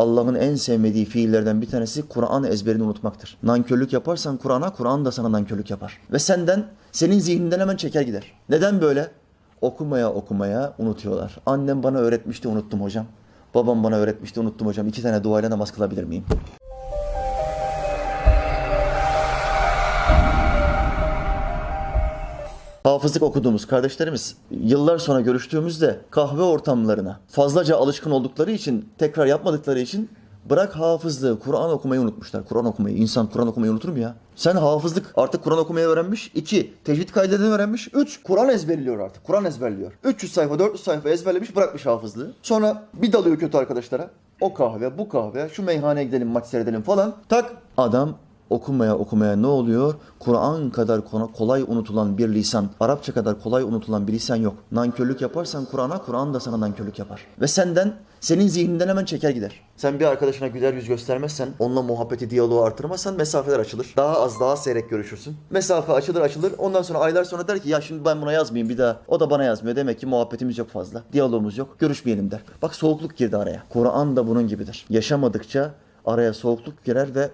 Allah'ın en sevmediği fiillerden bir tanesi Kur'an ezberini unutmaktır. Nankörlük yaparsan Kur'an'a, Kur'an da sana nankörlük yapar. Ve senden, senin zihninden hemen çeker gider. Neden böyle? Okumaya okumaya unutuyorlar. Annem bana öğretmişti unuttum hocam. Babam bana öğretmişti unuttum hocam. İki tane duayla namaz kılabilir miyim? Hafızlık okuduğumuz kardeşlerimiz yıllar sonra görüştüğümüzde kahve ortamlarına fazlaca alışkın oldukları için tekrar yapmadıkları için bırak hafızlığı Kur'an okumayı unutmuşlar. Kur'an okumayı. İnsan Kur'an okumayı unutur mu ya? Sen hafızlık artık Kur'an okumayı öğrenmiş. iki Tecvid kaydedeni öğrenmiş. Üç Kur'an ezberliyor artık. Kur'an ezberliyor. 300 sayfa 400 sayfa ezberlemiş bırakmış hafızlığı. Sonra bir dalıyor kötü arkadaşlara. O kahve bu kahve şu meyhaneye gidelim maç seyredelim falan. Tak adam okumaya okumaya ne oluyor? Kur'an kadar kolay unutulan bir lisan, Arapça kadar kolay unutulan bir lisan yok. Nankörlük yaparsan Kur'an'a, Kur'an da sana nankörlük yapar. Ve senden, senin zihninden hemen çeker gider. Sen bir arkadaşına güler yüz göstermezsen, onunla muhabbeti, diyaloğu artırmazsan mesafeler açılır. Daha az, daha seyrek görüşürsün. Mesafe açılır açılır. Ondan sonra aylar sonra der ki ya şimdi ben buna yazmayayım bir daha. O da bana yazmıyor. Demek ki muhabbetimiz yok fazla. Diyalogumuz yok. Görüşmeyelim der. Bak soğukluk girdi araya. Kur'an da bunun gibidir. Yaşamadıkça araya soğukluk girer ve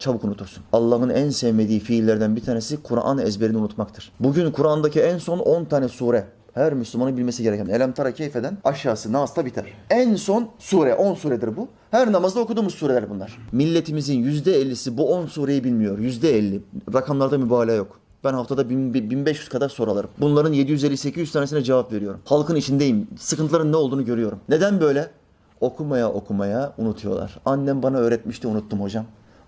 çabuk unutursun. Allah'ın en sevmediği fiillerden bir tanesi Kur'an ezberini unutmaktır. Bugün Kur'an'daki en son 10 tane sure her Müslümanın bilmesi gereken. Elem tara keyfeden aşağısı Nas'ta biter. En son sure 10 suredir bu. Her namazda okuduğumuz sureler bunlar. Milletimizin %50'si bu 10 sureyi bilmiyor. %50. Rakamlarda mübalağa yok. Ben haftada 1000 1500 kadar soru. Bunların 750-800 tanesine cevap veriyorum. Halkın içindeyim. Sıkıntıların ne olduğunu görüyorum. Neden böyle? Okumaya okumaya unutuyorlar. Annem bana öğretmişti unuttum hocam.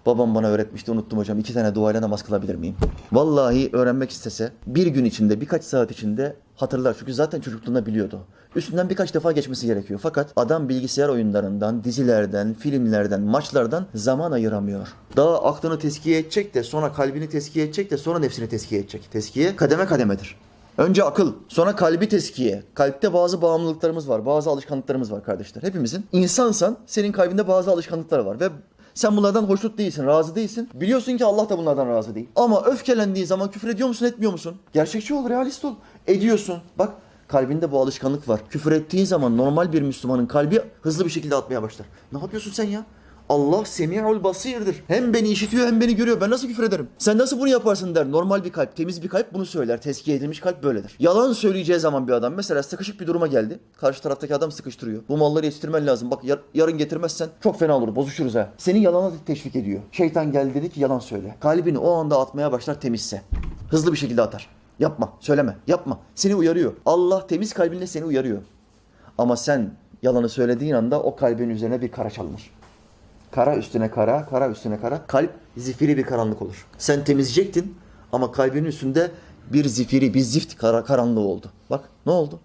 Babam bana öğretmişti unuttum hocam. İki tane duayla namaz kılabilir miyim? Vallahi öğrenmek istese bir gün içinde birkaç saat içinde hatırlar. Çünkü zaten çocukluğunda biliyordu. Üstünden birkaç defa geçmesi gerekiyor. Fakat adam bilgisayar oyunlarından, dizilerden, filmlerden, maçlardan zaman ayıramıyor. Daha aklını teskiye edecek de sonra kalbini teskiye edecek de sonra nefsini teskiye edecek. Teskiye kademe kademedir. Önce akıl, sonra kalbi teskiye. Kalpte bazı bağımlılıklarımız var, bazı alışkanlıklarımız var kardeşler. Hepimizin. İnsansan senin kalbinde bazı alışkanlıklar var ve sen bunlardan hoşnut değilsin, razı değilsin. Biliyorsun ki Allah da bunlardan razı değil. Ama öfkelendiği zaman küfür ediyor musun, etmiyor musun? Gerçekçi ol, realist ol. Ediyorsun. Bak kalbinde bu alışkanlık var. Küfür ettiğin zaman normal bir Müslümanın kalbi hızlı bir şekilde atmaya başlar. Ne yapıyorsun sen ya? Allah semi'ul basirdir. Hem beni işitiyor hem beni görüyor. Ben nasıl küfür ederim? Sen nasıl bunu yaparsın der. Normal bir kalp, temiz bir kalp bunu söyler. Tezkiye edilmiş kalp böyledir. Yalan söyleyeceği zaman bir adam mesela sıkışık bir duruma geldi. Karşı taraftaki adam sıkıştırıyor. Bu malları yetiştirmen lazım. Bak yar- yarın getirmezsen çok fena olur. Bozuşuruz ha. Seni yalana teşvik ediyor. Şeytan geldi dedi ki yalan söyle. Kalbini o anda atmaya başlar temizse. Hızlı bir şekilde atar. Yapma, söyleme, yapma. Seni uyarıyor. Allah temiz kalbinle seni uyarıyor. Ama sen yalanı söylediğin anda o kalbin üzerine bir kara çalınır. Kara üstüne kara, kara üstüne kara. Kalp zifiri bir karanlık olur. Sen temizleyecektin ama kalbinin üstünde bir zifiri, bir zift kara, karanlığı oldu. Bak ne oldu?